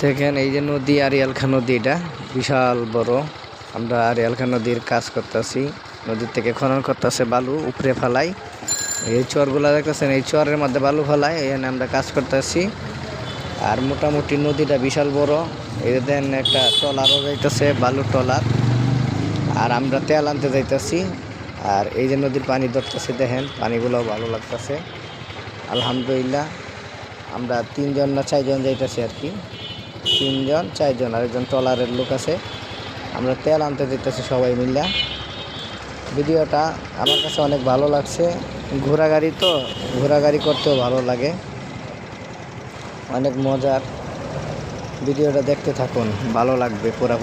দেখেন এই যে নদী আরিয়ালখা নদী এটা, বিশাল বড়। আমরা আরিয়ালখা নদীর কাজ করতেছি। নদীর থেকে খনন করতেছে বালু, উপরে ফেলাই। এই চরগুলা দেখতেছেন, এই চরের মধ্যে বালু ফেলাই এখানে আমরা কাজ করতেছি। আর মোটামুটি নদীটা বিশাল বড়। এই দেন একটা ট্রলারও যাইতেছে, বালু ট্রলার। আর আমরা তেল আনতে যাইতেছি। আর এই যে নদীর পানি ধরতেছে, দেখেন পানিগুলো ভালো লাগতেছে। আলহামদুলিল্লাহ, আমরা তিনজন না চারজন যাইতেছি আর কি। তিনজন, চারজন আর একজন ট্রলারের লোক আছে। আমরা তেল আনতে যেতেছি সবাই মিলে ভিডিওটা আমার কাছে অনেক ভালো লাগছে। ঘোরাগাড়ি তো ঘোরাগাড়ি করতেও ভালো লাগে। অনেক মজার। ভিডিওটা দেখতে থাকুন, ভালো লাগবে পুরা